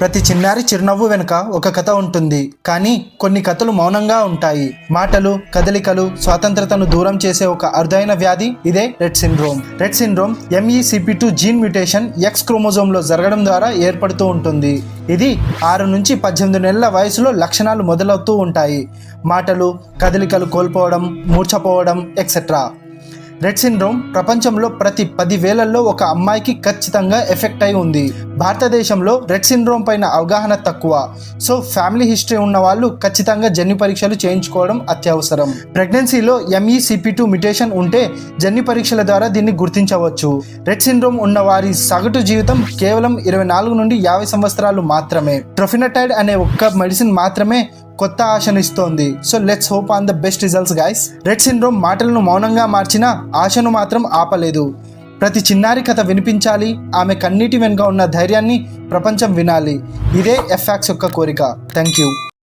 ప్రతి చిన్నారి చిరునవ్వు వెనుక ఒక కథ ఉంటుంది. కానీ కొన్ని కథలు మౌనంగా ఉంటాయి. మాటలు కదలికలు స్వాతంత్రతను దూరం చేసే ఒక అరుదైన వ్యాధి ఇదే Rett syndrome. Rett syndrome MECP two gene mutation X క్రోమోజోమ్లో జరగడం ద్వారా ఏర్పడుతూ ఉంటుంది. ఇది ఆరు నుంచి పద్దెనిమిది నెలల వయసులో లక్షణాలు మొదలవుతూ ఉంటాయి. మాటలు కదలికలు కోల్పోవడం మూర్చపోవడం ఎక్సెట్రా రెడ్ సిండ్రోమ్ ప్రపంచంలో ప్రతి పది వేలల్లో ఒక అమ్మాయికి ఖచ్చితంగా ఎఫెక్ట్ అయి ఉంది. భారతదేశంలో రెడ్ సిండ్రోమ్ పైన అవగాహన తక్కువ. సో ఫ్యామిలీ హిస్టరీ ఉన్న వాళ్ళు ఖచ్చితంగా జన్యు పరీక్షలు చేయించుకోవడం అత్యవసరం. ప్రెగ్నెన్సీలో ఎంఈసిపి టూ మ్యుటేషన్ ఉంటే జన్యు పరీక్షల ద్వారా దీన్ని గుర్తించవచ్చు. రెడ్ సిండ్రోమ్ ఉన్న వారి సగటు జీవితం కేవలం ఇరవై నాలుగు నుండి యాభై సంవత్సరాలు మాత్రమే. ట్రొఫినటైడ్ అనే ఒక్క మెడిసిన్ మాత్రమే కొత్త ఆశను ఇస్తోంది. So let's hope on the best results guys Rett syndrome మాటలను మౌనంగా మార్చిన ఆశను మాత్రం ఆపలేదు. ప్రతి చిన్నారి కథ వినిపించాలి. ఆమె కన్నీటి వెనుక ఉన్న ధైర్యాన్ని ప్రపంచం వినాలి. ఇదే ఎఫ్ఆక్స్ యొక్క కోరిక. Thank you